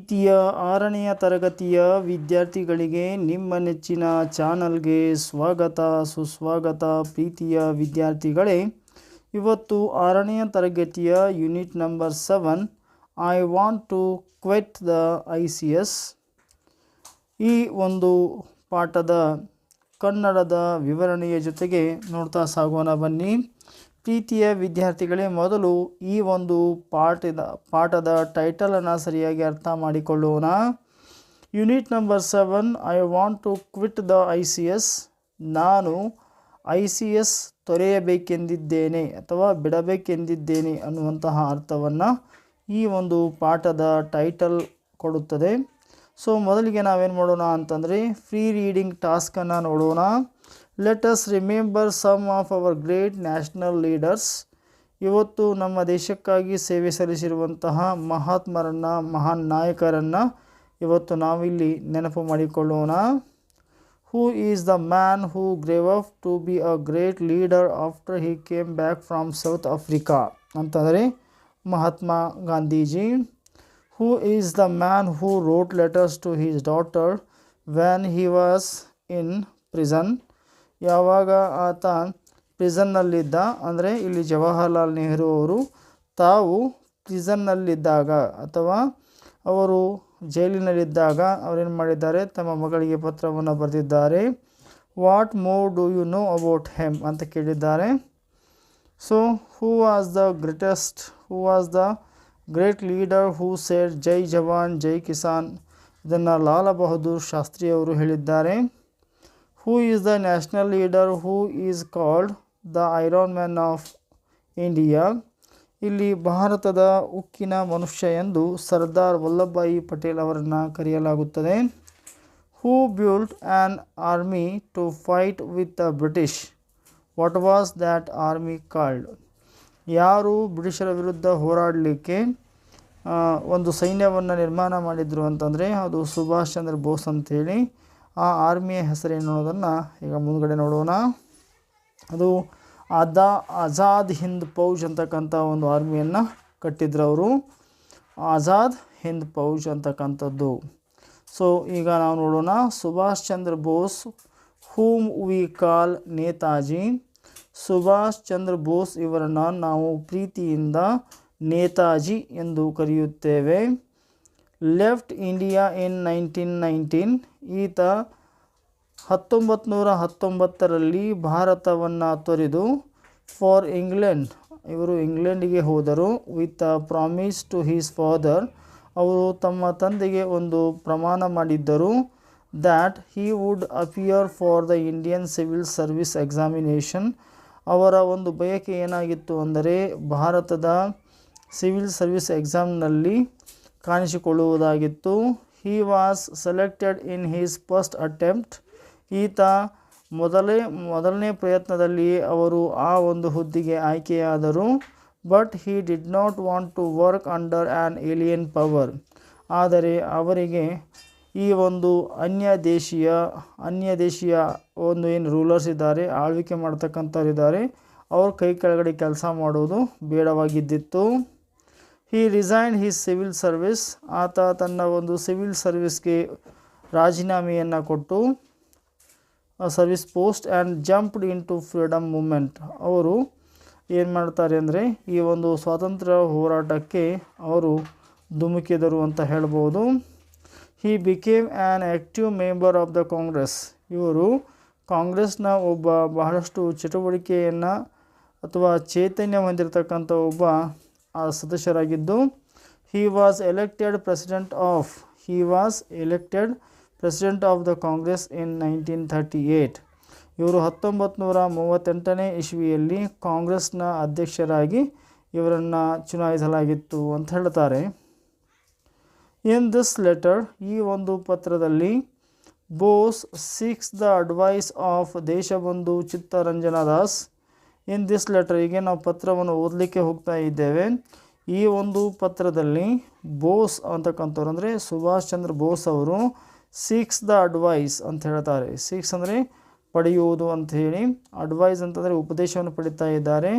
ಪ್ರೀತಿಯ ಆರನೆಯ ತರಗತಿಯ ವಿದ್ಯಾರ್ಥಿಗಳಿಗೆ ನಿಮ್ಮ ನೆಚ್ಚಿನ ಚಾನಲ್ಗೆ ಸ್ವಾಗತ, ಸುಸ್ವಾಗತ ಪ್ರೀತಿಯ ವಿದ್ಯಾರ್ಥಿಗಳೇ. ಇವತ್ತು ಆರನೆಯ ತರಗತಿಯ unit number seven, I want to quit the I C S ಈ ಒಂದು ಪಾಠದ ಕನ್ನಡದ ವಿವರಣೆಯ ಜೊತೆಗೆ ನೋಡ್ತಾ ಸಾಗೋಣ ಬನ್ನಿ. ಪ್ರೀತಿಯ ವಿದ್ಯಾರ್ಥಿಗಳೇ ಮೊದಲು ಈ ಒಂದು ಪಾಠದ ಪಾಠದ ಟೈಟಲನ್ನು ಸರಿಯಾಗಿ ಅರ್ಥ ಮಾಡಿಕೊಳ್ಳೋಣ. Unit number seven I want to quit the I C S ನಾನು ಐ ಸಿ ಎಸ್ ತೊರೆಯಬೇಕೆಂದಿದ್ದೇನೆ ಅಥವಾ ಬಿಡಬೇಕೆಂದಿದ್ದೇನೆ ಅನ್ನುವಂತಹ ಅರ್ಥವನ್ನು ಈ ಒಂದು ಪಾಠದ ಟೈಟಲ್ ಕೊಡುತ್ತದೆ. ಸೊ ಮೊದಲಿಗೆ ನಾವೇನು ಮಾಡೋಣ ಅಂತಂದರೆ ಫ್ರೀ ರೀಡಿಂಗ್ ಟಾಸ್ಕನ್ನು ನೋಡೋಣ. Let us remember some of our great national leaders ಇವತ್ತು ನಮ್ಮ ದೇಶಕ್ಕಾಗಿ ಸೇವೆ ಸಲ್ಲಿಸಿರುವಂತಹ ಮಹಾತ್ಮರನ್ನು, ಮಹಾನ್ ನಾಯಕರನ್ನು ಇವತ್ತು ನಾವಿಲ್ಲಿ ನೆನಪು ಮಾಡಿಕೊಳ್ಳೋಣ. Who is the man who grave up to be a great leader after he came back from South Africa ಅಂತಂದರೆ Mahatma Gandhiji. Who is the man who wrote letters to his daughter when he was in prison ಯಾವಾಗ ಆತ ಪ್ರಿಸನ್ನಲ್ಲಿದ್ದ? ಅಂದರೆ ಇಲ್ಲಿ ಜವಾಹರ್ಲಾಲ್ ನೆಹರು ಅವರು, ತಾವು ಪ್ರಿಸನ್ನಲ್ಲಿದ್ದಾಗ ಅಥವಾ ಅವರು ಜೈಲಿನಲ್ಲಿದ್ದಾಗ ಅವರೇನು ಮಾಡಿದ್ದಾರೆ? ತಮ್ಮ ಮಗಳಿಗೆ ಪತ್ರವನ್ನು ಬರೆದಿದ್ದಾರೆ. What more do you know about him ಅಂತ ಕೇಳಿದ್ದಾರೆ. So who was the greatest who was the great leader who said Jai Jawan Jai Kisan ಇದನ್ನು ಲಾಲ ಬಹದ್ದೂರ್ ಶಾಸ್ತ್ರಿ ಅವರು ಹೇಳಿದ್ದಾರೆ. Who is the national leader who is called the iron man of India ಇಲ್ಲಿ ಭಾರತದ ಉಕ್ಕಿನ ಮನುಷ್ಯ ಎಂದು ಸರ್ದಾರ್ ವಲ್ಲಭಭಾಯಿ ಪಟೇಲ್ ಅವರನ್ನು ಕರೆಯಲಾಗುತ್ತದೆ. Who built an army to fight with the British what was that army called ಯಾರು ಬ್ರಿಟಿಷರ ವಿರುದ್ಧ ಹೋರಾಡಲಿಕ್ಕೆ ಒಂದು ಸೈನ್ಯವನ್ನು ನಿರ್ಮಾಣ ಮಾಡಿದರು ಅಂತಂದರೆ ಅದು ಸುಭಾಷ್ ಚಂದ್ರ ಬೋಸ್ ಅಂತೇಳಿ. ಆ ಆರ್ಮಿಯ ಹೆಸರೇನು ಅನ್ನೋದನ್ನು ಈಗ ಮುಂದ್ಗಡೆ ನೋಡೋಣ. ಅದು ಅದಾ, ಆಜಾದ್ ಹಿಂದ್ ಫೌಜ್ ಅಂತಕ್ಕಂಥ ಒಂದು ಆರ್ಮಿಯನ್ನು ಕಟ್ಟಿದ್ರು ಅವರು. ಆಜಾದ್ ಹಿಂದ್ ಫೌಜ್ ಅಂತಕ್ಕಂಥದ್ದು. ಸೊ ಈಗ ನಾವು ನೋಡೋಣ. Subhash Chandra Bose, whom we call Netaji. Subhash Chandra Bose ಇವರನ್ನು ನಾವು ಪ್ರೀತಿಯಿಂದ ನೇತಾಜಿ ಎಂದು ಕರೆಯುತ್ತೇವೆ. Left India in nineteen nineteen ಈತ ಹತ್ತೊಂಬತ್ತು ನೂರ ಹತ್ತೊಂಬತ್ತರಲ್ಲಿ ಭಾರತವನ್ನು ತೊರೆದು ಫಾರ್ ಇಂಗ್ಲೆಂಡ್. ಇವರು ಇಂಗ್ಲೆಂಡಿಗೆ ಹೋದರು. With a promise to his father, ಅವರು ತಮ್ಮ ತಂದೆಗೆ ಒಂದು ಪ್ರಮಾಣ ಮಾಡಿದ್ದರು that he would appear for the Indian civil service examination. ಅವರ ಒಂದು ಬಯಕೆ ಏನಾಗಿತ್ತು ಅಂದರೆ, ಭಾರತದ ಸಿವಿಲ್ ಸರ್ವಿಸ್ ಎಕ್ಸಾಮ್ನಲ್ಲಿ ಕಾಣಿಸಿಕೊಳ್ಳುವುದಾಗಿತ್ತು. He was selected in his first attempt ಈತ ಮೊದಲೇ, ಮೊದಲನೇ ಪ್ರಯತ್ನದಲ್ಲಿ ಅವರು ಆ ಒಂದು ಹುದ್ದೆಗೆ ಆಯ್ಕೆಯಾದರು. But he did not want to work under an alien power ಆದರೆ ಅವರಿಗೆ ಈ ಒಂದು ಅನ್ಯ ದೇಶೀಯ ಅನ್ಯ ದೇಶೀಯ ಒಂದು ಏನು ರೂಲರ್ಸ್ ಇದ್ದಾರೆ, ಆಳ್ವಿಕೆ ಮಾಡ್ತಕ್ಕಂಥವ್ರು ಇದ್ದಾರೆ. ಅವ್ರ ಕೈ ಕೆಳಗಡೆ ಕೆಲಸ ಮಾಡೋದು ಬೇಡವಾಗಿದ್ದಿತ್ತು. He resign his civil service ಆತ ತನ್ನ ಒಂದು ಸಿವಿಲ್ ಸರ್ವಿಸ್ಗೆ ರಾಜೀನಾಮೆಯನ್ನು ಕೊಟ್ಟು service post and jumped into freedom movement ಅವರು ಏನು ಮಾಡ್ತಾರೆ ಅಂದರೆ, ಈ ಒಂದು ಸ್ವಾತಂತ್ರ್ಯ ಹೋರಾಟಕ್ಕೆ ಅವರು ಧುಮುಕಿದರು ಅಂತ ಹೇಳ್ಬೋದು. He became an active member of the Congress ಇವರು ಕಾಂಗ್ರೆಸ್ನ ಒಬ್ಬ ಬಹಳಷ್ಟು ಚಟುವಟಿಕೆಯನ್ನು ಅಥವಾ ಚೈತನ್ಯ ಹೊಂದಿರತಕ್ಕಂಥ ಒಬ್ಬ ಸದಸ್ಯರಾಗಿದ್ದು he was elected president of he was elected president of the Congress in nineteen thirty eight ಇವರು ಹತ್ತೊಂಬತ್ತು ನೂರ ಮೂವತ್ತೆಂಟನೇ ಇಸ್ವಿಯಲ್ಲಿ ಕಾಂಗ್ರೆಸ್ನ ಅಧ್ಯಕ್ಷರಾಗಿ ಇವರನ್ನು ಚುನಾಯಿಸಲಾಗಿತ್ತು ಅಂತ ಹೇಳ್ತಾರೆ. ಇನ್ ದಿಸ್ ಲೆಟರ್ ಈ ಒಂದು ಪತ್ರದಲ್ಲಿ Bose seeks the advice of Deshbandhu Chittaranjan Das in this letter ಈಗ ನಾವು ಪತ್ರವನ್ನು ಓದಲಿಕ್ಕೆ ಹೋಗ್ತಾ ಇದ್ದೇವೆ. ಈ ಒಂದು ಪತ್ರದಲ್ಲಿ ಬೋಸ್ ಅಂತಕ್ಕಂಥವ್ರು ಅಂದರೆ ಸುಭಾಷ್ ಚಂದ್ರ ಬೋಸ್ ಅವರು ಸಿಕ್ಸ್ ದ ಅಡ್ವೈಸ್ ಅಂತ ಹೇಳ್ತಾರೆ. ಸಿಕ್ಸ್ ಅಂದರೆ ಪಡೆಯುವುದು ಅಂತ ಹೇಳಿ. ಅಡ್ವೈಸ್ ಅಂತಂದರೆ ಉಪದೇಶವನ್ನು ಪಡಿತಾ ಇದ್ದಾರೆ.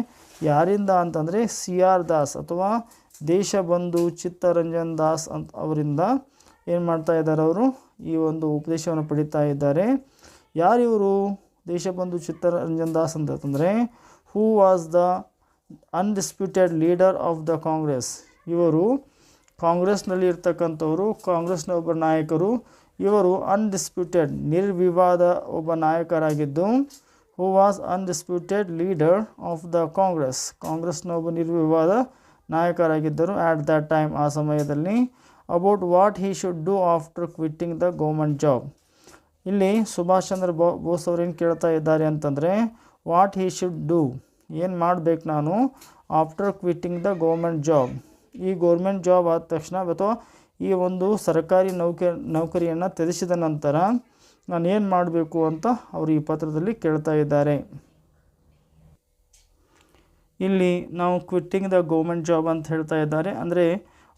ಯಾರಿಂದ ಅಂತಂದರೆ ಸಿ ಆರ್ ದಾಸ್ ಅಥವಾ ದೇಶಬಂಧು ಚಿತ್ತರಂಜನ್ ದಾಸ್ ಅಂತ ಅವರಿಂದ ಏನು ಮಾಡ್ತಾ ಇದ್ದಾರೆ ಅವರು? ಈ ಒಂದು ಉಪದೇಶವನ್ನು ಪಡಿತಾ ಇದ್ದಾರೆ. ಯಾರು ಇವರು ದೇಶಬಂಧು ಚಿತ್ತರಂಜನ್ ದಾಸ್ ಅಂತಂದರೆ who was the undisputed leader of the Congress ಇವರು ಕಾಂಗ್ರೆಸ್ನಲ್ಲಿ ಇರ್ತಕ್ಕಂಥವರು, ಕಾಂಗ್ರೆಸ್ನ ಒಬ್ಬ ನಾಯಕರು. ಇವರು ಅನ್ಡಿಸ್ಪ್ಯೂಟೆಡ್ ನಿರ್ವಿವಾದ ಒಬ್ಬ ನಾಯಕರಾಗಿದ್ದು who was undisputed leader of the Congress ಕಾಂಗ್ರೆಸ್ನ ಒಬ್ಬ ನಿರ್ವಿವಾದ ನಾಯಕರಾಗಿದ್ದರು ಆ್ಯಟ್ ದ ಟೈಮ್ ಆ ಸಮಯದಲ್ಲಿ. About what he should do after quitting the government job ಇಲ್ಲಿ ಸುಭಾಷ್ ಚಂದ್ರ ಬೋ, ಬೋಸ್ ಅವರು ಏನು ಕೇಳ್ತಾ ಇದ್ದಾರೆ ಅಂತಂದರೆ ವಾಟ್ ಹಿ ಶುಡ್ ಡೂ ಏನು ಮಾಡಬೇಕು ನಾನು? After quitting the government job ಈ ಗೌರ್ಮೆಂಟ್ ಜಾಬ್ ಆದ ತಕ್ಷಣ ಅಥವಾ ಈ ಒಂದು ಸರ್ಕಾರಿ ನೌಕರಿ ನೌಕರಿಯನ್ನು ತ್ಯಜಿಸಿದ ನಂತರ ನಾನು ಏನು ಮಾಡಬೇಕು ಅಂತ ಅವರು ಈ ಪತ್ರದಲ್ಲಿ ಕೇಳ್ತಾ ಇದ್ದಾರೆ. ಇಲ್ಲಿ ನಾವು ಕ್ವಿಟ್ಟಿಂಗ್ ದ ಗೌರ್ಮೆಂಟ್ ಜಾಬ್ ಅಂತ ಹೇಳ್ತಾ ಇದ್ದಾರೆ. ಅಂದರೆ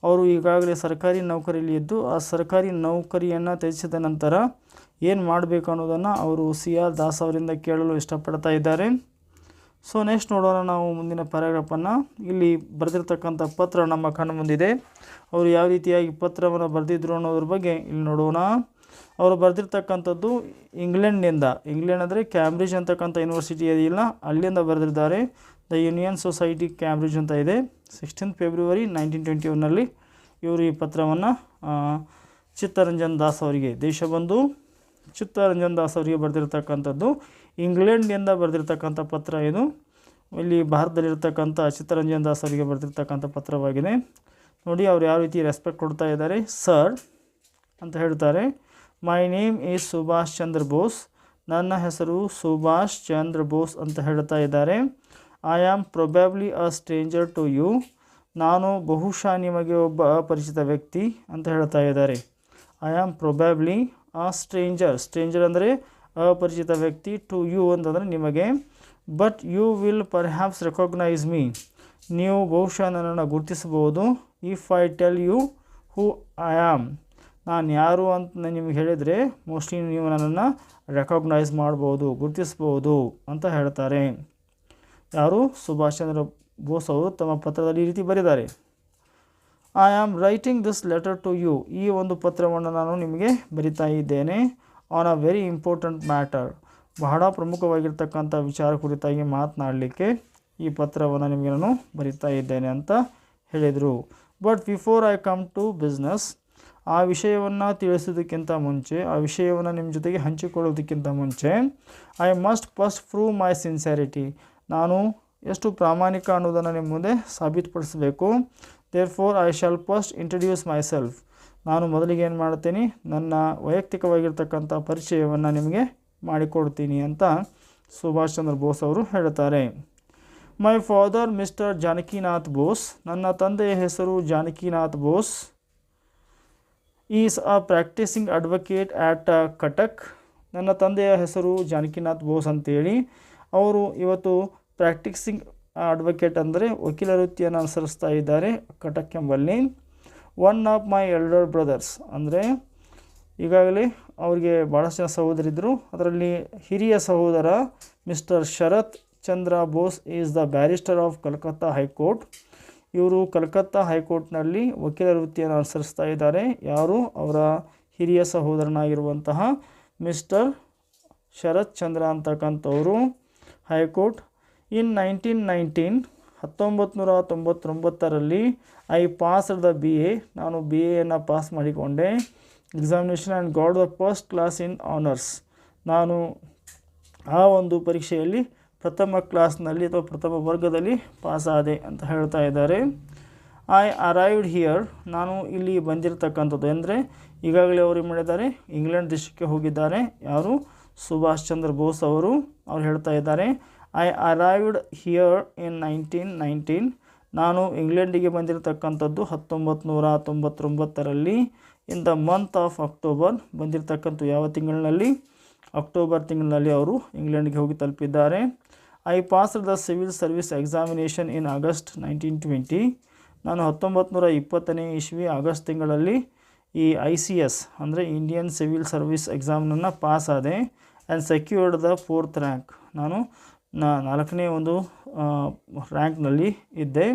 ಅವರು ಈಗಾಗಲೇ ಸರ್ಕಾರಿ ನೌಕರಿಯಲ್ಲಿ ಇದ್ದು ಆ ಸರ್ಕಾರಿ ನೌಕರಿಯನ್ನು ತ್ಯಜಿಸಿದ ನಂತರ ಏನು ಮಾಡಬೇಕು ಅನ್ನೋದನ್ನು ಅವರು ಸಿ ಆರ್ ದಾಸ್ ಅವರಿಂದ ಕೇಳಲು ಇಷ್ಟಪಡ್ತಾ ಇದ್ದಾರೆ. ಸೊ ನೆಕ್ಸ್ಟ್ ನೋಡೋಣ ನಾವು ಮುಂದಿನ ಪ್ಯಾರಾಗ್ರಾಫನ್ನು ಇಲ್ಲಿ ಬರೆದಿರ್ತಕ್ಕಂಥ ಪತ್ರ ನಮ್ಮ ಕಣ್ಣು ಮುಂದಿದೆ. ಅವರು ಯಾವ ರೀತಿಯಾಗಿ ಪತ್ರವನ್ನು ಬರೆದಿದ್ರು ಅನ್ನೋದ್ರ ಬಗ್ಗೆ ಇಲ್ಲಿ ನೋಡೋಣ. ಅವರು ಬರೆದಿರ್ತಕ್ಕಂಥದ್ದು ಇಂಗ್ಲೆಂಡ್ನಿಂದ. ಇಂಗ್ಲೆಂಡ್ ಅಂದರೆ ಕ್ಯಾಂಬ್ರಿಡ್ಜ್ ಅಂತಕ್ಕಂಥ ಯೂನಿವರ್ಸಿಟಿ ಇದೆಯಲ್ಲ ಅಲ್ಲಿಂದ ಬರೆದಿದ್ದಾರೆ. ದ ಯೂನಿಯನ್ ಸೊಸೈಟಿ ಕ್ಯಾಂಬ್ರಿಡ್ಜ್ ಅಂತ ಇದೆ. ಸಿಕ್ಸ್ಟೀನ್ ಫೆಬ್ರವರಿ ನೈನ್ಟೀನ್ ಟ್ವೆಂಟಿ ಒನ್ನಲ್ಲಿ ಇವರು ಈ ಪತ್ರವನ್ನು ಚಿತ್ತರಂಜನ್ ದಾಸ್ ಅವರಿಗೆ ದೇಶಬಂಧು ಚಿತ್ತರಂಜನ್ ದಾಸ್ ಅವರಿಗೆ ಬರೆದಿರ್ತಕ್ಕಂಥದ್ದು, ಇಂಗ್ಲೆಂಡ್ನಿಂದ ಬರೆದಿರ್ತಕ್ಕಂಥ ಪತ್ರ ಇದು. ಇಲ್ಲಿ ಭಾರತದಲ್ಲಿರ್ತಕ್ಕಂಥ ಚಿತ್ತರಂಜನ್ ದಾಸ್ ಅವರಿಗೆ ಬರೆದಿರ್ತಕ್ಕಂಥ ಪತ್ರವಾಗಿದೆ. ನೋಡಿ, ಅವ್ರು ಯಾವ ರೀತಿ ರೆಸ್ಪೆಕ್ಟ್ ಕೊಡ್ತಾ ಇದ್ದಾರೆ. ಸರ್ ಅಂತ ಹೇಳ್ತಾರೆ. My name is Subhash Chandra Bose ನನ್ನ ಹೆಸರು ಸುಭಾಷ್ ಚಂದ್ರ ಬೋಸ್ ಅಂತ ಹೇಳ್ತಾ ಇದ್ದಾರೆ. I am probably a stranger to you ನಾನು ಬಹುಶಃ ನಿಮಗೆ ಒಬ್ಬ ಅಪರಿಚಿತ ವ್ಯಕ್ತಿ ಅಂತ ಹೇಳ್ತಾ ಇದ್ದಾರೆ. I am probably a stranger stranger ಅಂದರೆ ಅಪರಿಚಿತ ವ್ಯಕ್ತಿ ಟು ಯು ಅಂತಂದರೆ ನಿಮಗೆ but you will perhaps recognise me ನೀವು ಬಹುಶಃ ನನ್ನನ್ನು ಗುರುತಿಸಬಹುದು if I tell you who I am ನಾನು ಯಾರು ಅಂತ ನಿಮಗೆ ಹೇಳಿದರೆ ಮೋಸ್ಟ್ಲಿ ನೀವು ನನ್ನನ್ನು ರೆಕಾಗ್ನೈಸ್ ಮಾಡ್ಬೋದು ಗುರುತಿಸ್ಬೋದು ಅಂತ ಹೇಳ್ತಾರೆ. ಯಾರು? ಸುಭಾಷ್ ಚಂದ್ರ ಬೋಸ್ ಅವರು ತಮ್ಮ ಪತ್ರದಲ್ಲಿ ಈ ರೀತಿ ಬರೆದಿದ್ದಾರೆ. I am writing this letter to you ಈ ಒಂದು ಪತ್ರವನ್ನು ನಾನು ನಿಮಗೆ ಬರಿತಾ ಇದ್ದೇನೆ. On a very important matter ಬಹಳ ಪ್ರಮುಖವಾಗಿರ್ತಕ್ಕಂಥ ವಿಚಾರ ಕುರಿತಾಗಿ ಮಾತನಾಡಲಿಕ್ಕೆ ಈ ಪತ್ರವನ್ನು ನಿಮಗೆ ನಾನು ಬರಿತಾ ಇದ್ದೇನೆ ಅಂತ ಹೇಳಿದರು. But before I come to business ಆ ವಿಷಯವನ್ನು ತಿಳಿಸೋದಕ್ಕಿಂತ ಮುಂಚೆ, ಆ ವಿಷಯವನ್ನು ನಿಮ್ಮ ಜೊತೆಗೆ ಹಂಚಿಕೊಳ್ಳೋದಕ್ಕಿಂತ ಮುಂಚೆ I must first prove my sincerity ನಾನು ಎಷ್ಟು ಪ್ರಾಮಾಣಿಕ ಅನ್ನೋದನ್ನು ನಿಮ್ಮ ಮುಂದೆ ಸಾಬೀತುಪಡಿಸಬೇಕು. Therefore I shall first introduce myself ನಾನು ಮೊದಲಿಗೆ ಏನು ಮಾಡ್ತೀನಿ? ನನ್ನ ವೈಯಕ್ತಿಕವಾಗಿರ್ತಕ್ಕಂಥ ಪರಿಚಯವನ್ನು ನಿಮಗೆ ಮಾಡಿಕೊಡ್ತೀನಿ ಅಂತ ಸುಭಾಷ್ ಚಂದ್ರ ಬೋಸ್ ಅವರು ಹೇಳ್ತಾರೆ. My father mister Janakinath Bose ನನ್ನ ತಂದೆಯ ಹೆಸರು Janakinath Bose is a practising advocate at Cuttack ನನ್ನ ತಂದೆಯ ಹೆಸರು ಜಾನಕಿನಾಥ್ ಬೋಸ್ ಅಂತೇಳಿ. ಅವರು ಇವತ್ತು ಪ್ರಾಕ್ಟೀಸಿಂಗ್ ಅಡ್ವೊಕೇಟ್ ಅಂದರೆ ವಕೀಲ ವೃತ್ತಿಯನ್ನು ಅನುಸರಿಸ್ತಾ ಇದ್ದಾರೆ ಕಟಕ್ ಎಂಬಲ್ಲಿ. One of my elder brothers ಅಂದರೆ ಈಗಾಗಲೇ ಅವರಿಗೆ ಭಾಳಷ್ಟು ಜನ ಸಹೋದರಿದ್ದರು ಅದರಲ್ಲಿ ಹಿರಿಯ ಸಹೋದರ mister Sarat Chandra Bose is the barrister of Calcutta high court ಇವರು ಕಲ್ಕತ್ತಾ ಹೈಕೋರ್ಟ್ನಲ್ಲಿ ವಕೀಲ ವೃತ್ತಿಯನ್ನು ಅನುಸರಿಸ್ತಾ ಇದ್ದಾರೆ. ಯಾರು? ಅವರ ಹಿರಿಯ ಸಹೋದರನಾಗಿರುವಂತಹ mister Sarat Chandra ಅಂತಕ್ಕಂಥವರು high court in nineteen nineteen ಹತ್ತೊಂಬತ್ತು ನೂರ ತೊಂಬತ್ತೊಂಬತ್ತರಲ್ಲಿ I passed the B A. ನಾನು ಬಿ ಎಯನ್ನು ಪಾಸ್ ಮಾಡಿಕೊಂಡೆ. Examination and got the first class in honours ನಾನು ಆ ಒಂದು ಪರೀಕ್ಷೆಯಲ್ಲಿ ಪ್ರಥಮ ಕ್ಲಾಸ್ನಲ್ಲಿ ಅಥವಾ ಪ್ರಥಮ ವರ್ಗದಲ್ಲಿ ಪಾಸ್ ಆದೆ ಅಂತ ಹೇಳ್ತಾ ಇದ್ದಾರೆ. ಐ ಅರೈವ್ಡ್ ಹಿಯರ್ ನಾನು ಇಲ್ಲಿ ಬಂದಿರತಕ್ಕಂಥದ್ದು ಅಂದರೆ ಈಗಾಗಲೇ ಅವರು ಏನು ಮಾಡಿದ್ದಾರೆ ಇಂಗ್ಲೆಂಡ್ ದೇಶಕ್ಕೆ ಹೋಗಿದ್ದಾರೆ. ಯಾರು? ಸುಭಾಷ್ ಚಂದ್ರ ಬೋಸ್ ಅವರು. ಅವ್ರು ಹೇಳ್ತಾ ಇದ್ದಾರೆ I arrived here in nineteen nineteen ನಾನು ಇಂಗ್ಲೆಂಡಿಗೆ ಬಂದಿರತಕ್ಕಂಥದ್ದು ಹತ್ತೊಂಬತ್ತು ನೂರ ತೊಂಬತ್ತೊಂಬತ್ತರಲ್ಲಿ. In the month of October ಬಂದಿರತಕ್ಕಂಥ ಯಾವ ತಿಂಗಳಿನಲ್ಲಿ? ಅಕ್ಟೋಬರ್ ತಿಂಗಳಿನಲ್ಲಿ ಅವರು ಇಂಗ್ಲೆಂಡ್ಗೆ ಹೋಗಿ ತಲುಪಿದ್ದಾರೆ. I pass the civil service examination in August nineteen twenty ನಾನು ಹತ್ತೊಂಬತ್ತು ನೂರ ಇಪ್ಪತ್ತನೇ ಇಸ್ವಿ ಆಗಸ್ಟ್ ತಿಂಗಳಲ್ಲಿ ಈ ಐ ಸಿ ಎಸ್ ಅಂದರೆ ಇಂಡಿಯನ್ ಸಿವಿಲ್ ಸರ್ವಿಸ್ ಎಕ್ಸಾಮ್ನನ್ನು ಪಾಸ್ ಆದೆ and secured the fourth rank ನಾನು ನಾ ನಾಲ್ಕನೇ ಒಂದು ರ್ಯಾಂಕ್ನಲ್ಲಿ ಇದ್ದೆ.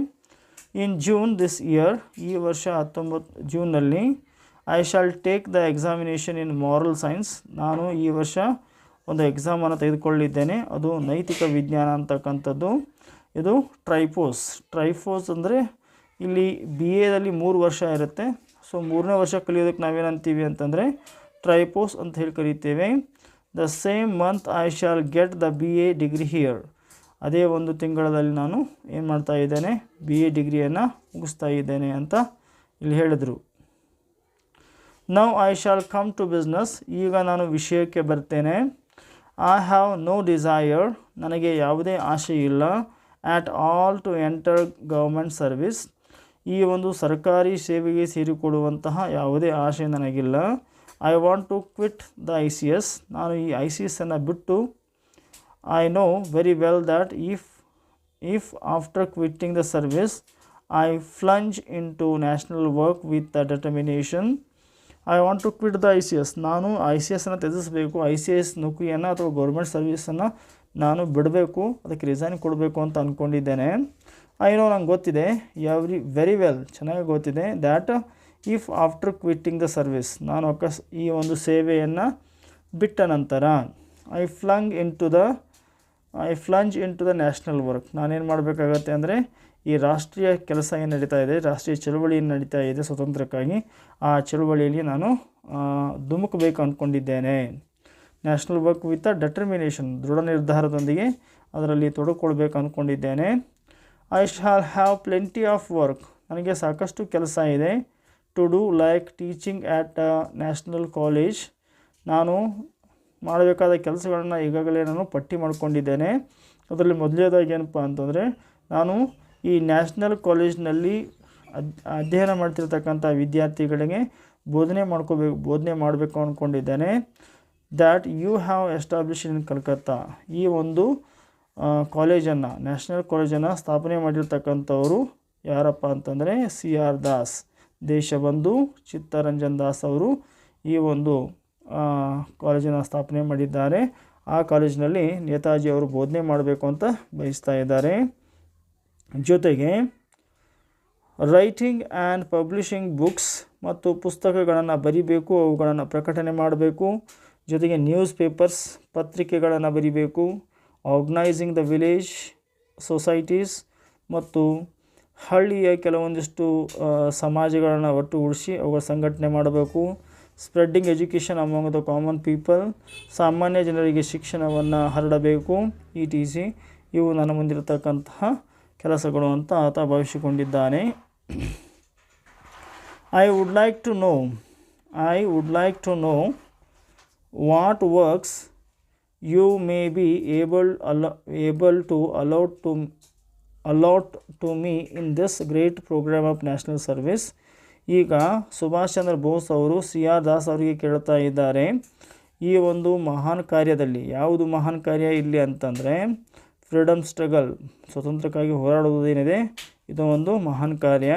ಇನ್ ಜೂನ್ ದಿಸ್ ಇಯರ್ ಈ ವರ್ಷ ಹತ್ತೊಂಬತ್ತು ಜೂನ್ನಲ್ಲಿ I shall take the examination in moral science ನಾನು ಈ ವರ್ಷ ಒಂದು ಎಕ್ಸಾಮನ್ನು ತೆಗೆದುಕೊಳ್ಳಿದ್ದೇನೆ ಅದು ನೈತಿಕ ವಿಜ್ಞಾನ ಅಂತಕ್ಕಂಥದ್ದು. ಇದು ಟ್ರೈಪೋಸ್ ಟ್ರೈಫೋಸ್ ಅಂದರೆ ಇಲ್ಲಿ ಬಿ ಎದಲ್ಲಿ ಮೂರು ವರ್ಷ ಇರುತ್ತೆ. ಸೊ ಮೂರನೇ ವರ್ಷ ಕಲಿಯೋದಕ್ಕೆ ನಾವೇನಂತೀವಿ ಅಂತಂದರೆ ಟ್ರೈಪೋಸ್ ಅಂತ ಹೇಳಿ ಕರಿತೇವೆ. The same month I shall get the B A degree here ಅದೇ ಒಂದು ತಿಂಗಳಲ್ಲಿ ನಾನು ಏನು ಮಾಡ್ತಾ ಇದ್ದೇನೆ? ಬಿ ಎ ಡಿಗ್ರಿಯನ್ನು ಮುಗಿಸ್ತಾ ಇದ್ದೇನೆ ಅಂತ ಇಲ್ಲಿ ಹೇಳಿದರು. Now I shall come to business ಈಗ ನಾನು ವಿಷಯಕ್ಕೆ ಬರ್ತೇನೆ. ಐ ಹ್ಯಾವ್ ನೋ ಡಿಸೈರ್ ನನಗೆ ಯಾವುದೇ ಆಸೆ ಇಲ್ಲ at all to enter government service ಈ ಒಂದು ಸರ್ಕಾರಿ ಸೇವೆಗೆ ಸೇರಿಕೊಡುವಂತಹ ಯಾವುದೇ ಆಸೆ ನನಗಿಲ್ಲ. I want to quit the I C S ನಾನು ಈ ಐ ಸಿ ಎಸ್ಸನ್ನು ಬಿಟ್ಟು I know very well that if if after quitting the service I plunge into national work with the determination I want to quit the I C S ನಾನು I C ಎಸ್ಸನ್ನು ತ್ಯಜಿಸಬೇಕು. I C S ನೌಕರಿಯನ್ನು ಅಥವಾ government ಸರ್ವಿಸನ್ನು ನಾನು ಬಿಡಬೇಕು. ಅದಕ್ಕೆ resign ಕೊಡಬೇಕು ಅಂತ ಅಂದ್ಕೊಂಡಿದ್ದೇನೆ ಐ ನೋ ನಂಗೆ ಗೊತ್ತಿದೆ. ಎವ್ರಿ ವೆರಿ ವೆಲ್ ಚೆನ್ನಾಗಿ ಗೊತ್ತಿದೆ that if after quitting the service ನಾನು ಅಕಸ್ ಈ ಒಂದು ಸೇವೆಯನ್ನು ಬಿಟ್ಟ ನಂತರ I plunge into the I plunge into the national work ನಾನೇನು ಮಾಡಬೇಕಾಗತ್ತೆ ಅಂದರೆ, ಈ ರಾಷ್ಟ್ರೀಯ ಕೆಲಸ ಏನು ನಡೀತಾ ಇದೆ, ರಾಷ್ಟ್ರೀಯ ಚಳುವಳಿ ಏನು ನಡೀತಾ ಇದೆ ಸ್ವತಂತ್ರಕ್ಕಾಗಿ, ಆ ಚಳುವಳಿಯಲ್ಲಿ ನಾನು ಧುಮುಕಬೇಕು ಅಂದ್ಕೊಂಡಿದ್ದೇನೆ national work with a determination ದೃಢ ನಿರ್ಧಾರದೊಂದಿಗೆ ಅದರಲ್ಲಿ ತೊಡಕೊಳ್ಬೇಕು ಅಂದ್ಕೊಂಡಿದ್ದೇನೆ I shall have plenty of work ನನಗೆ ಸಾಕಷ್ಟು ಕೆಲಸ ಇದೆ. To do like teaching at national college ನಾನು ಮಾಡಬೇಕಾದ ಕೆಲಸಗಳನ್ನು ಈಗಾಗಲೇ ನಾನು ಪಟ್ಟಿ ಮಾಡಿಕೊಂಡಿದ್ದೇನೆ. ಅದರಲ್ಲಿ ಮೊದಲನೇದಾಗಿ ಏನಪ್ಪ ಅಂತಂದರೆ, ನಾನು ಈ ನ್ಯಾಷನಲ್ ಕಾಲೇಜ್ನಲ್ಲಿ ಅಧ್ಯಯನ ಮಾಡ್ತಿರ್ತಕ್ಕಂಥ ವಿದ್ಯಾರ್ಥಿಗಳಿಗೆ ಬೋಧನೆ ಮಾಡ್ಕೋಬೇಕು, ಬೋಧನೆ ಮಾಡಬೇಕು ಅಂದ್ಕೊಂಡಿದ್ದೇನೆ that you have establish in Calcutta ಈ ಒಂದು ಕಾಲೇಜನ್ನು ನ್ಯಾಷನಲ್ ಕಾಲೇಜನ್ನು ಸ್ಥಾಪನೆ ಮಾಡಿರ್ತಕ್ಕಂಥವರು ಯಾರಪ್ಪ ಅಂತಂದರೆ ಸಿ ಆರ್ ದಾಸ್. ದೇಶಬಂಧು ಚಿತ್ತರಂಜನ್ ದಾಸ್ ಅವರು ಈ ಒಂದು ಕಾಲೇಜನ್ನು ಸ್ಥಾಪನೆ ಮಾಡಿದ್ದಾರೆ. ಆ ಕಾಲೇಜಿನಲ್ಲಿ ನೇತಾಜಿ ಅವರು ಬೋಧನೆ ಮಾಡಬೇಕು ಅಂತ ಬಯಸ್ತಾ ಇದ್ದಾರೆ. ಜೊತೆಗೆ ರೈಟಿಂಗ್ ಆ್ಯಂಡ್ ಪಬ್ಲಿಷಿಂಗ್ ಬುಕ್ಸ್ ಮತ್ತು ಪುಸ್ತಕಗಳನ್ನು ಬರಿಬೇಕು, ಅವುಗಳನ್ನು ಪ್ರಕಟಣೆ ಮಾಡಬೇಕು. ಜೊತೆಗೆ ನ್ಯೂಸ್ ಪೇಪರ್ಸ್, ಪತ್ರಿಕೆಗಳನ್ನು ಬರಿಬೇಕು. ಆರ್ಗನೈಸಿಂಗ್ ದ ವಿಲೇಜ್ ಸೊಸೈಟೀಸ್ ಮತ್ತು ಹಳ್ಳಿಯ ಕೆಲವೊಂದಿಷ್ಟು ಸಮಾಜಗಳನ್ನು ಒಟ್ಟುಗೂಡಿಸಿ ಅವುಗಳ ಸಂಘಟನೆ ಮಾಡಬೇಕು. Spreading education among the common people ಸಾಮಾನ್ಯ ಜನರಿಗೆ ಶಿಕ್ಷಣವನ್ನು ಹರಡಬೇಕು. ಇ ಟಿ ಸಿ ಇವು ನನ್ನ ಮುಂದಿರತಕ್ಕಂತಹ ಕೆಲಸಗಳು ಅಂತ ಆತ ಭಾವಿಸಿಕೊಂಡಿದ್ದಾನೆ. I would like to know I would like to know what works you may be able ಅಲ able to allot to allot to me in this great programme of national service ಈಗ ಸುಭಾಷ್ ಚಂದ್ರ ಬೋಸ್ ಅವರು, C R Das ಅವರಿಗೆ ಕೇಳ್ತಾ ಇದ್ದಾರೆ, ಈ ಒಂದು ಮಹಾನ್ ಕಾರ್ಯದಲ್ಲಿ. ಯಾವುದು ಮಹಾನ್ ಕಾರ್ಯ ಇಲ್ಲಿ ಅಂತಂದರೆ ಫ್ರೀಡಮ್ ಸ್ಟ್ರಗಲ್ ಸ್ವತಂತ್ರಕ್ಕಾಗಿ ಹೋರಾಡುವುದೇನಿದೆ, ಇದು ಒಂದು ಮಹಾನ್ ಕಾರ್ಯ.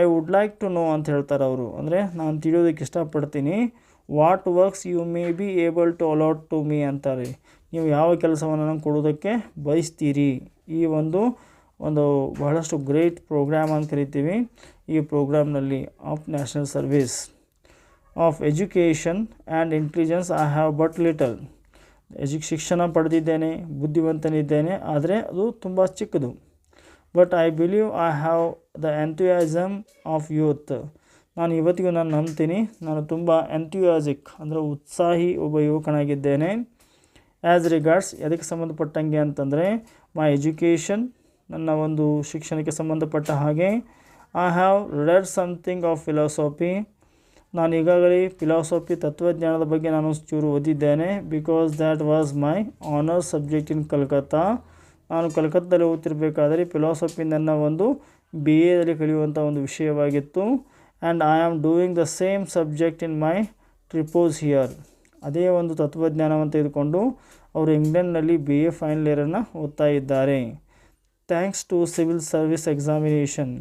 I would like to know ಅಂತ ಹೇಳ್ತಾರೆ ಅವರು. ಅಂದರೆ ನಾನು ತಿಳಿಯೋದಕ್ಕೆ ಇಷ್ಟಪಡ್ತೀನಿ. What works you may be able to allot to me ಅಂತಾರೆ. ನೀವು ಯಾವ ಕೆಲಸವನ್ನು ನಾನು ಕೊಡೋದಕ್ಕೆ ಬಯಸ್ತೀರಿ? ಈ ಒಂದು ಒಂದು ಬಹಳಷ್ಟು ಗ್ರೇಟ್ ಪ್ರೋಗ್ರಾಮ್ ಅಂತ ಕರಿತೀವಿ. ಈ ಪ್ರೋಗ್ರಾಮ್ನಲ್ಲಿ of national service, of education and intelligence I have but little. ಎಜು, ಶಿಕ್ಷಣ ಪಡೆದಿದ್ದೇನೆ, ಬುದ್ಧಿವಂತನಿದ್ದೇನೆ, ಆದರೆ ಅದು ತುಂಬ ಚಿಕ್ಕದು. But I believe I have the enthusiasm of youth. ನಾನು ಇವತ್ತಿಗೂ ನಾನು ನಂಬ್ತೀನಿ. ನಾನು ತುಂಬ ಎಂಥ್ಯೂಯಾಸಿಕ್ ಅಂದರೆ ಉತ್ಸಾಹಿ ಒಬ್ಬ ಯುವಕನಾಗಿದ್ದೇನೆ. ಆ್ಯಸ್ ರಿಗಾರ್ಡ್ಸ್, ಎದಕ್ಕೆ ಸಂಬಂಧಪಟ್ಟಂಗೆ ಅಂತಂದರೆ, ಮೈ ಎಜುಕೇಷನ್ ನನ್ನ ಒಂದು ಶಿಕ್ಷಣಕ್ಕೆ ಸಂಬಂಧಪಟ್ಟ ಹಾಗೆ. I have read something of philosophy ನಾನು ಈಗಾಗಲೇ ಫಿಲಾಸಫಿ ತತ್ವಜ್ಞಾನದ ಬಗ್ಗೆ ನಾನು ಚೂರು ಓದಿದ್ದೇನೆ. Because that was my honour subject in Calcutta ನಾನು ಕಲ್ಕತ್ತಾದಲ್ಲಿ ಓದ್ತಿರಬೇಕಾದರೆ ಫಿಲಾಸಫಿ ನನ್ನ ಒಂದು ಬಿ ಎದಲ್ಲಿ ಕಲಿಯುವಂಥ ಒಂದು ವಿಷಯವಾಗಿತ್ತು. And I am doing the same subject in my tripos here ಅದೇ ಒಂದು ತತ್ವಜ್ಞಾನವನ್ನು ತೆಗೆದುಕೊಂಡು ಅವರು ಇಂಗ್ಲೆಂಡ್ನಲ್ಲಿ ಬಿ ಎ ಫೈನಲ್ ಇಯರನ್ನು ಓದ್ತಾ ಇದ್ದಾರೆ. Thanks to civil service examination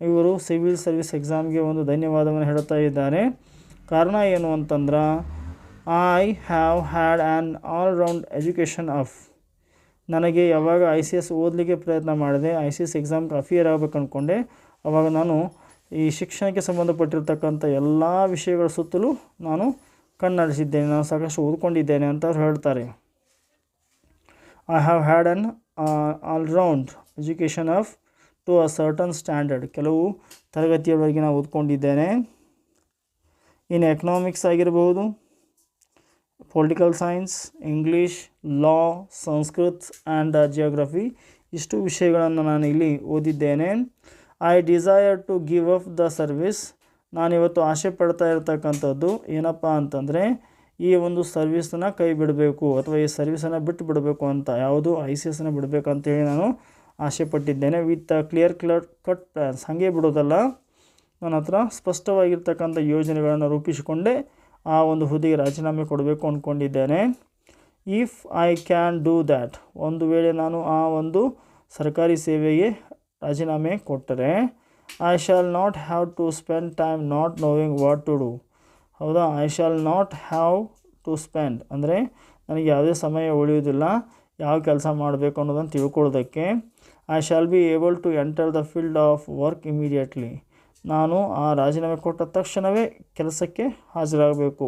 ಇವರು ಸಿವಿಲ್ ಸರ್ವಿಸ್ ಎಕ್ಸಾಮ್ಗೆ ಒಂದು ಧನ್ಯವಾದವನ್ನು ಹೇಳ್ತಾ ಇದ್ದಾರೆ. ಕಾರಣ ಏನು ಅಂತಂದ್ರೆ I have had an all round education of ನನಗೆ ಯಾವಾಗ ಐ ಸಿ ಎಸ್ ಓದಲಿಕ್ಕೆ ಪ್ರಯತ್ನ ಮಾಡಿದೆ ಐ ಸಿ ಎಸ್ ಎಕ್ಸಾಮ್ಗೆ ಅಫಿಯರ್ ಆಗಬೇಕು ಅಂದ್ಕೊಂಡೆ ಅವಾಗ ನಾನು ಈ ಶಿಕ್ಷಣಕ್ಕೆ ಸಂಬಂಧಪಟ್ಟಿರ್ತಕ್ಕಂಥ ಎಲ್ಲ ವಿಷಯಗಳ ಸುತ್ತಲೂ ನಾನು ಕಣ್ಣರಿಸಿದ್ದೇನೆ ನಾನು ಸಾಕಷ್ಟು ಓದ್ಕೊಂಡಿದ್ದೇನೆ ಅಂತ ಅವ್ರು ಹೇಳ್ತಾರೆ. I have had an all round education of to a certain standard ಕೆಲವು ತರಗತಿಯವರೆಗೆ ನಾನು ಓದ್ಕೊಂಡಿದ್ದೇನೆ. ಇನ್ ಎಕನಾಮಿಕ್ಸ್ ಆಗಿರ್ಬೋದು political science English law Sanskrit and geography ಇಷ್ಟು ವಿಷಯಗಳನ್ನು ನಾನು ಇಲ್ಲಿ ಓದಿದ್ದೇನೆ. I desire to give up the service ನಾನಿವತ್ತು ಆಸೆ ಪಡ್ತಾ ಇರ್ತಕ್ಕಂಥದ್ದು ಏನಪ್ಪ ಅಂತಂದರೆ ಈ ಒಂದು ಸರ್ವಿಸನ್ನು ಕೈ ಬಿಡಬೇಕು ಅಥವಾ ಈ ಸರ್ವಿಸನ್ನು ಬಿಟ್ಟು ಬಿಡಬೇಕು ಅಂತ, ಯಾವುದು ಐ ಸಿ ಎಸ್ನ ಬಿಡಬೇಕು ಅಂತೇಳಿ ನಾನು ಆಸೆ ಪಟ್ಟಿದ್ದೇನೆ with clear clear cut plans ಹಾಗೆ ಬಿಡೋದಲ್ಲ, ನನ್ನ ಹತ್ರ ಸ್ಪಷ್ಟವಾಗಿರ್ತಕ್ಕಂಥ ಯೋಜನೆಗಳನ್ನು ರೂಪಿಸಿಕೊಂಡೇ ಆ ಒಂದು ಹುದ್ದೆಗೆ ರಾಜೀನಾಮೆ ಕೊಡಬೇಕು ಅಂದ್ಕೊಂಡಿದ್ದೇನೆ. If I can do that ಒಂದು ವೇಳೆ ನಾನು ಆ ಒಂದು ಸರ್ಕಾರಿ ಸೇವೆಗೆ ರಾಜೀನಾಮೆ ಕೊಟ್ಟರೆ I shall not have to spend time not knowing what to do ಹೌದಾ? I shall not have to spend ಅಂದರೆ ನನಗೆ ಯಾವುದೇ ಸಮಯ ಉಳಿಯೋದಿಲ್ಲ ಯಾವ ಕೆಲಸ ಮಾಡಬೇಕು ಅನ್ನೋದನ್ನು ತಿಳ್ಕೊಳ್ಳೋದಕ್ಕೆ I shall be able to enter the field of work immediately ನಾನು ಆ ರಾಜೀನಾಮೆ ಕೊಟ್ಟ ತಕ್ಷಣವೇ ಕೆಲಸಕ್ಕೆ ಹಾಜರಾಗಬೇಕು.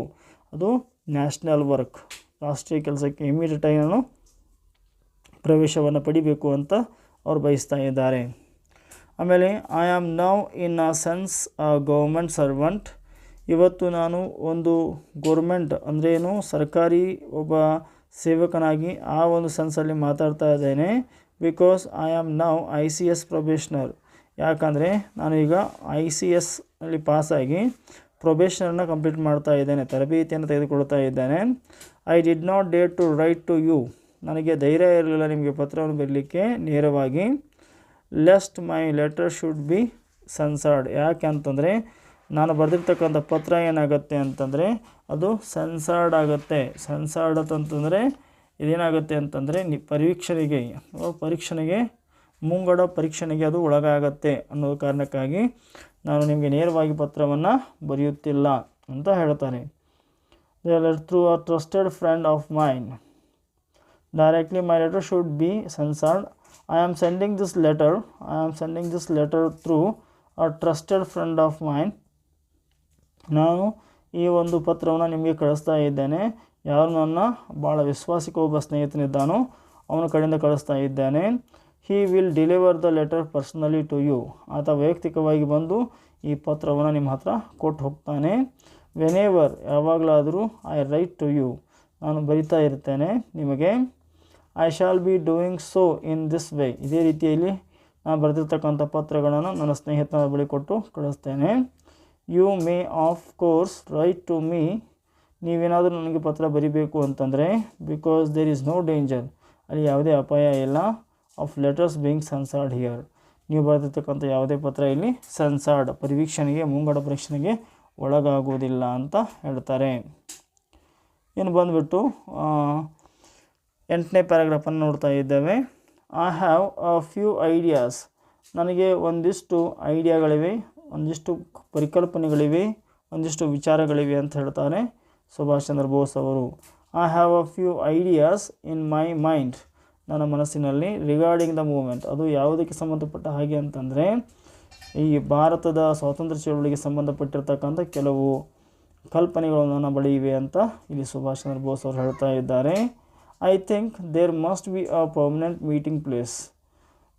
ಅದು ನ್ಯಾಷನಲ್ ವರ್ಕ್ ರಾಷ್ಟ್ರೀಯ ಕೆಲಸಕ್ಕೆ ಇಮಿಡಿಯೇಟಾಗಿ ನಾನು ಪ್ರವೇಶವನ್ನು ಪಡಿಬೇಕು ಅಂತ ಅವ್ರು ಬಯಸ್ತಾ ಇದ್ದಾರೆ. ಆಮೇಲೆ I am now in a sense government servant ಇವತ್ತು ನಾನು ಒಂದು ಗೋರ್ಮೆಂಟ್ ಏನು? ಸರ್ಕಾರಿ ಒಬ್ಬ ಸೇವಕನಾಗಿ ಆ ಒಂದು ಸೆನ್ಸಲ್ಲಿ ಮಾತಾಡ್ತಾ ಇದ್ದೇನೆ. Because I am now I C S probationer ಯಾಕಂದರೆ ನಾನು ಈಗ ಐ ಸಿ ಎಸ್ ಅಲ್ಲಿ ಪಾಸಾಗಿ ಪ್ರೊಬೇಷನರ್ನ ಕಂಪ್ಲೀಟ್ ಮಾಡ್ತಾ ಇದ್ದೇನೆ, ತರಬೇತಿಯನ್ನು ತೆಗೆದುಕೊಳ್ತಾ ಇದ್ದೇನೆ. I did not dare to write to you ನನಗೆ ಧೈರ್ಯ ಇರಲಿಲ್ಲ ನಿಮಗೆ ಪತ್ರವನ್ನು ಬರಲಿಕ್ಕೆ ನೇರವಾಗಿ. Lest my letter should be censored ಯಾಕೆ ಅಂತಂದರೆ ನಾನು ಬರೆದಿರ್ತಕ್ಕಂಥ ಪತ್ರ ಏನಾಗುತ್ತೆ ಅಂತಂದರೆ ಅದು ಸೆನ್ಸಾರ್ಡ್ ಆಗುತ್ತೆ. ಸೆನ್ಸಾರ್ಡ್ ಅಂತಂದರೆ ಇದೇನಾಗುತ್ತೆ ಅಂತಂದರೆ ನಿ ಪರೀಕ್ಷಣೆಗೆ ಪರೀಕ್ಷೆಗೆ, ಮುಂಗಡ ಪರೀಕ್ಷೆಗೆ ಅದು ಒಳಗಾಗತ್ತೆ ಅನ್ನೋ ಕಾರಣಕ್ಕಾಗಿ ನಾನು ನಿಮಗೆ ನೇರವಾಗಿ ಪತ್ರವನ್ನು ಬರೆಯುತ್ತಿಲ್ಲ ಅಂತ ಹೇಳ್ತಾರೆ. Through a trusted friend of mine directly my letter should be censored I am sending this letter I am sending this letter through a trusted friend of mine. ನಾನು ಈ ಒಂದು ಪತ್ರವನ್ನು ನಿಮಗೆ ಕಳಿಸ್ತಾ ಇದ್ದೇನೆ. ಯಾರು ನನ್ನ ಭಾಳ ವಿಶ್ವಾಸಿಕ ಒಬ್ಬ ಸ್ನೇಹಿತನಿದ್ದಾನೋ ಅವನ ಕಡೆಯಿಂದ ಕಳಿಸ್ತಾ ಇದ್ದೇನೆ. He will deliver the letter personally to you ಆತ ವೈಯಕ್ತಿಕವಾಗಿ ಬಂದು ಈ ಪತ್ರವನ್ನು ನಿಮ್ಮ ಹತ್ರ ಕೊಟ್ಟು ಹೋಗ್ತಾನೆ. ವೆನೇವರ್ ಯಾವಾಗಲಾದರೂ ಐ ರೈಟ್ ಟು ಯು ನಾನು ಬರಿತಾ ಇರ್ತೇನೆ ನಿಮಗೆ. I shall be doing so in this way ಇದೇ ರೀತಿಯಲ್ಲಿ ನಾನು ಬರೆದಿರ್ತಕ್ಕಂಥ ಪತ್ರಗಳನ್ನು ನನ್ನ ಸ್ನೇಹಿತನ ಬಳಿ ಕೊಟ್ಟು ಕಳಿಸ್ತೇನೆ. You may of course write to me ನೀವೇನಾದರೂ ನನಗೆ ಪತ್ರ ಬರಿಬೇಕು ಅಂತಂದರೆ because there is no danger ಅಲ್ಲಿ ಯಾವುದೇ ಅಪಾಯ ಇಲ್ಲ. Of letters being censored here ನೀವು ಬರೆದಿರ್ತಕ್ಕಂಥ ಯಾವುದೇ ಪತ್ರ ಇಲ್ಲಿ ಸನ್ಸಾರ್ಡ್ ಪರಿವೀಕ್ಷಣೆಗೆ, ಮುಂಗಡ ಪರೀಕ್ಷಣೆಗೆ ಒಳಗಾಗುವುದಿಲ್ಲ ಅಂತ ಹೇಳ್ತಾರೆ. ಇನ್ನು ಬಂದುಬಿಟ್ಟು ಎಂಟನೇ ಪ್ಯಾರಾಗ್ರಾಫನ್ನು ನೋಡ್ತಾ ಇದ್ದೇವೆ. I have a few ideas ನನಗೆ ಒಂದಿಷ್ಟು ಐಡಿಯಾಗಳಿವೆ ಒಂದಿಷ್ಟು ಪರಿಕಲ್ಪನೆಗಳಿವೆ, ಒಂದಿಷ್ಟು ವಿಚಾರಗಳಿವೆ ಅಂತ ಹೇಳ್ತಾರೆ ಸುಭಾಷ್ ಚಂದ್ರ ಬೋಸ್ ಅವರು. I have a few ideas in my mind ನನ್ನ ಮನಸ್ಸಿನಲ್ಲಿ ರಿಗಾರ್ಡಿಂಗ್ ದ ಮೂಮೆಂಟ್ ಅದು ಯಾವುದಕ್ಕೆ ಸಂಬಂಧಪಟ್ಟ ಹಾಗೆ ಅಂತಂದರೆ, ಈ ಭಾರತದ ಸ್ವಾತಂತ್ರ್ಯ ಚಳವಳಿಗೆ ಸಂಬಂಧಪಟ್ಟಿರ್ತಕ್ಕಂಥ ಕೆಲವು ಕಲ್ಪನೆಗಳು ನನ್ನ ಬಳಿ ಇವೆ ಅಂತ ಇಲ್ಲಿ ಸುಭಾಷ್ ಚಂದ್ರ ಬೋಸ್ ಅವರು ಹೇಳ್ತಾ ಇದ್ದಾರೆ. I think there must be a permanent meeting place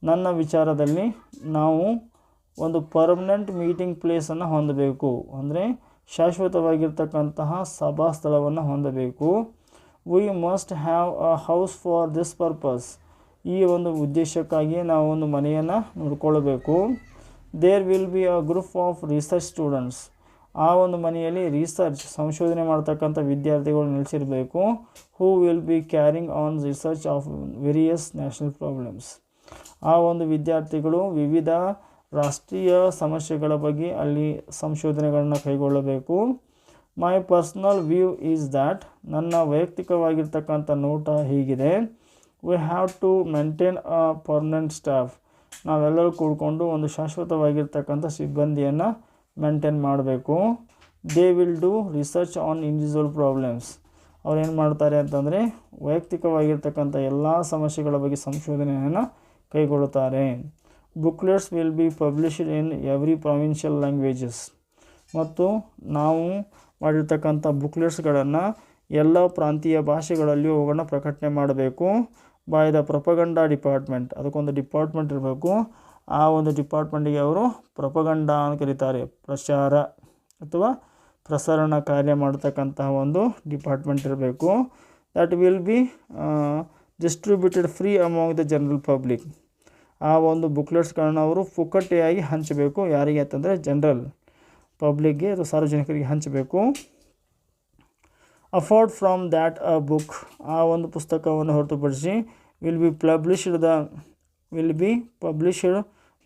ನನ್ನ ವಿಚಾರದಲ್ಲಿ ನಾವು ಒಂದು ಪರ್ಮನೆಂಟ್ ಮೀಟಿಂಗ್ ಪ್ಲೇಸನ್ನು ಹೊಂದಬೇಕು. ಅಂದರೆ ಶಾಶ್ವತವಾಗಿರ್ತಕ್ಕಂತಹ ಸಭಾ ಸ್ಥಳವನ್ನು ಹೊಂದಬೇಕು. We must have a house for this purpose ಈ ಒಂದು ಉದ್ದೇಶಕ್ಕಾಗಿ ನಾವು ಒಂದು ಮನೆಯನ್ನು ನೋಡ್ಕೊಳ್ಬೇಕು. There will be a group of research students ಆ ಒಂದು ಮನೆಯಲ್ಲಿ ರಿಸರ್ಚ್ ಸಂಶೋಧನೆ ಮಾಡ್ತಕ್ಕಂಥ ವಿದ್ಯಾರ್ಥಿಗಳು ನೆಲೆಸಿರಬೇಕು. Who will be carrying on research of various national problems ಆ ಒಂದು ವಿದ್ಯಾರ್ಥಿಗಳು ವಿವಿಧ ರಾಷ್ಟ್ರೀಯ ಸಮಸ್ಯೆಗಳ ಬಗ್ಗೆ ಅಲ್ಲಿ ಸಂಶೋಧನೆಗಳನ್ನು ಕೈಗೊಳ್ಳಬೇಕು. My personal view is that ನನ್ನ ವೈಯಕ್ತಿಕವಾಗಿರ್ತಕ್ಕಂಥ ನೋಟ ಹೀಗಿದೆ. We have to maintain a permanent staff ನಾವೆಲ್ಲರೂ ಕೂಡಿಕೊಂಡು ಒಂದು ಶಾಶ್ವತವಾಗಿರ್ತಕ್ಕಂಥ ಸಿಬ್ಬಂದಿಯನ್ನು ಮೇಂಟೈನ್ ಮಾಡಬೇಕು. They will do research on individual problems ಅವ್ರೇನು ಮಾಡ್ತಾರೆ ಅಂತಂದರೆ ವೈಯಕ್ತಿಕವಾಗಿರ್ತಕ್ಕಂಥ ಎಲ್ಲ ಸಮಸ್ಯೆಗಳ ಬಗ್ಗೆ ಸಂಶೋಧನೆಯನ್ನು ಕೈಗೊಳ್ಳುತ್ತಾರೆ. Booklets will be published in every provincial languages. ಮತ್ತು ನಾವು ಮಾಡಿರ್ತಕ್ಕಂಥ ಬುಕ್ಲೆಟ್ಸ್ಗಳನ್ನು ಎಲ್ಲ ಪ್ರಾಂತೀಯ ಭಾಷೆಗಳಲ್ಲಿ ಅವುಗಳನ್ನ ಪ್ರಕಟಣೆ ಮಾಡಬೇಕು. ಬೈ ದ ಪ್ರೊಪಗಂಡ ಡಿಪಾರ್ಟ್ಮೆಂಟ್ ಅದಕ್ಕೊಂದು ಡಿಪಾರ್ಟ್ಮೆಂಟ್ ಇರಬೇಕು. ಆ ಒಂದು ಡಿಪಾರ್ಟ್ಮೆಂಟಿಗೆ ಅವರು ಪ್ರೊಪಗಂಡ ಅಂತ ಕರೀತಾರೆ. ಪ್ರಚಾರ ಅಥವಾ ಪ್ರಸರಣ ಕಾರ್ಯ ಮಾಡ್ತಕ್ಕಂತಹ ಒಂದು ಡಿಪಾರ್ಟ್ಮೆಂಟ್ ಇರಬೇಕು. That will be distributed free among the general public ಆ ಒಂದು ಬುಕ್ಲೆಟ್ಸ್ಗಳನ್ನು ಅವರು ಪುಕ್ಕಟ್ಟೆಯಾಗಿ ಹಂಚಬೇಕು. ಯಾರಿಗೆ ಅಂತಂದರೆ ಜನರಲ್ ಪಬ್ಲಿಕ್ಗೆ ಅಥವಾ ಸಾರ್ವಜನಿಕರಿಗೆ ಹಂಚಬೇಕು. Apart from that a book ಆ ಒಂದು ಪುಸ್ತಕವನ್ನು ಹೊರತುಪಡಿಸಿ will be published the, will be published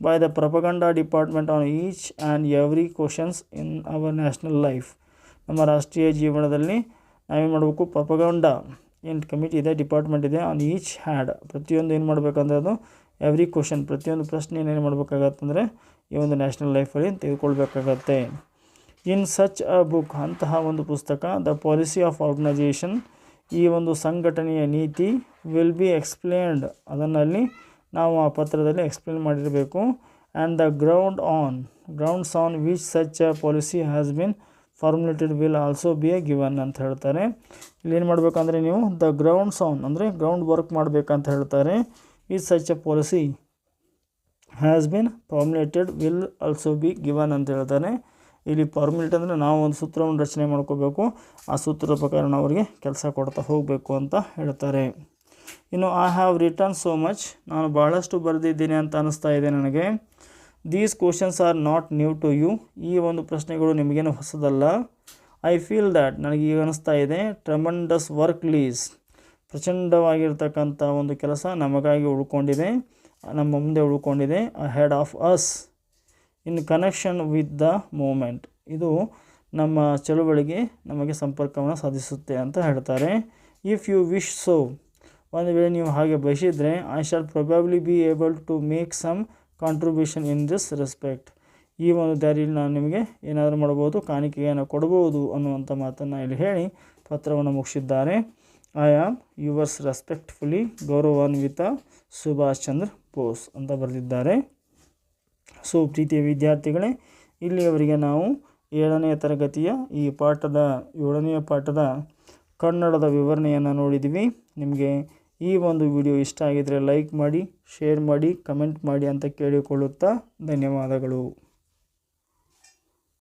by the propaganda department on each and every questions in our national life. ನಮ್ಮ ರಾಷ್ಟ್ರೀಯ ಜೀವನದಲ್ಲಿ ನಾವೇನು ಮಾಡಬೇಕು? ಪ್ರಪಗಂಡ ಏನು ಕಮಿಟಿ ಇದೆ, ಡಿಪಾರ್ಟ್ಮೆಂಟ್ ಇದೆ. ಆನ್ ಈಚ್ ಹ್ಯಾಡ್ ಪ್ರತಿಯೊಂದು ಏನು ಮಾಡಬೇಕಂದ್ರೆ ಅದು ಎವ್ರಿ ಕ್ವಶನ್ ಪ್ರತಿಯೊಂದು ಪ್ರಶ್ನೆ ಏನು ಮಾಡಬೇಕಾಗತ್ತಂದರೆ ಈ ಒಂದು ನ್ಯಾಷನಲ್ ಲೈಫಲ್ಲಿ ತೆಗೆದುಕೊಳ್ಬೇಕಾಗತ್ತೆ. ಇನ್ ಸಚ್ ಅ ಬುಕ್ ಅಂತಹ ಒಂದು ಪುಸ್ತಕ ದ ಪಾಲಿಸಿ ಆಫ್ ಆರ್ಗನೈಜೇಷನ್ ಈ ಒಂದು ಸಂಘಟನೆಯ ನೀತಿ ವಿಲ್ ಬಿ ಎಕ್ಸ್ಪ್ಲೇನ್ಡ್ ಅದನ್ನಲ್ಲಿ ನಾವು ಆ ಪತ್ರದಲ್ಲಿ ಎಕ್ಸ್ಪ್ಲೇನ್ ಮಾಡಿರಬೇಕು. And the ground on grounds on which such a policy has been formulated will also be a given ಅಂತ ಹೇಳ್ತಾರೆ. ಇಲ್ಲಿ ಏನು ಮಾಡಬೇಕಂದ್ರೆ ನೀವು ದ ಗ್ರೌಂಡ್ಸ್ ಆನ್ ಅಂದರೆ ಗ್ರೌಂಡ್ ವರ್ಕ್ ಮಾಡಬೇಕಂತ ಹೇಳ್ತಾರೆ. Which such a policy has been formulated will also be given ಅಂತ ಹೇಳ್ತಾರೆ ಇಲ್ಲಿ ಫಾರ್ಮುಲೇಟ್ ಅಂದರೆ ನಾವು ಒಂದು ಸೂತ್ರವನ್ನು ರಚನೆ ಮಾಡ್ಕೋಬೇಕು. ಆ ಸೂತ್ರದ ಪ್ರಕಾರ ನಾವು ಅವರಿಗೆ ಕೆಲಸ ಕೊಡ್ತಾ ಹೋಗಬೇಕು ಅಂತ ಹೇಳ್ತಾರೆ. ಇನ್ನು I have written so much ನಾನು ಭಾಳಷ್ಟು ಬರೆದಿದ್ದೀನಿ ಅಂತ ಅನ್ನಿಸ್ತಾ ಇದೆ ನನಗೆ. These questions are not new to you ಈ ಒಂದು ಪ್ರಶ್ನೆಗಳು ನಿಮಗೇನು ಹೊಸದಲ್ಲ. ಐ ಫೀಲ್ ದ್ಯಾಟ್ ನನಗೆ ಈಗ ಅನ್ನಿಸ್ತಾ ಇದೆ. ಟ್ರಮಂಡಸ್ ವರ್ಕ್ ಲೀಸ್ ಪ್ರಚಂಡವಾಗಿರ್ತಕ್ಕಂಥ ಒಂದು ಕೆಲಸ ನಮಗಾಗಿ ಉಳ್ಕೊಂಡಿದೆ, ನಮ್ಮ ಮುಂದೆ ಉಳ್ಕೊಂಡಿದೆ ahead of us in connection with the movement ಇದು ನಮ್ಮ ಚಳುವಳಿಗೆ ನಮಗೆ ಸಂಪರ್ಕವನ್ನು ಸಾಧಿಸುತ್ತೆ ಅಂತ ಹೇಳ್ತಾರೆ. ಇಫ್ ಯು ವಿಶ್ ಸೋ ಒಂದು ವೇಳೆ ನೀವು ಹಾಗೆ ಬಯಸಿದರೆ I shall probably be able to make some contribution in this respect ಈ ಒಂದು ದಾರಿಯಲ್ಲಿ ನಾನು ನಿಮಗೆ ಏನಾದರೂ ಮಾಡ್ಬೋದು ಕಾಣಿಕೆಯನ್ನು ಕೊಡ್ಬೋದು ಅನ್ನುವಂಥ ಮಾತನ್ನು ಇಲ್ಲಿ ಹೇಳಿ ಪತ್ರವನ್ನು ಮುಗಿಸಿದ್ದಾರೆ. ಐ ಆಮ್ ಯುವರ್ಸ್ ರೆಸ್ಪೆಕ್ಟ್ಫುಲಿ ಗೌರವಾನ್ವಿತ ಸುಭಾಷ್ ಚಂದ್ರ ಬೋಸ್ ಅಂತ ಬರೆದಿದ್ದಾರೆ. ಸೊ, ಪ್ರೀತಿಯ ವಿದ್ಯಾರ್ಥಿಗಳೇ, ಇಲ್ಲಿಯವರಿಗೆ ನಾವು ಏಳನೇ ತರಗತಿಯ ಈ ಪಾಠದ, ಏಳನೆಯ ಪಾಠದ ಕನ್ನಡದ ವಿವರಣೆಯನ್ನು ನೋಡಿದ್ವಿ. ನಿಮಗೆ ಈ ಒಂದು ವಿಡಿಯೋ ಇಷ್ಟ ಆಗಿದರೆ ಲೈಕ್ ಮಾಡಿ, ಶೇರ್ ಮಾಡಿ, ಕಮೆಂಟ್ ಮಾಡಿ ಅಂತ ಕೇಳಿಕೊಳ್ಳುತ್ತಾ ಧನ್ಯವಾದಗಳು.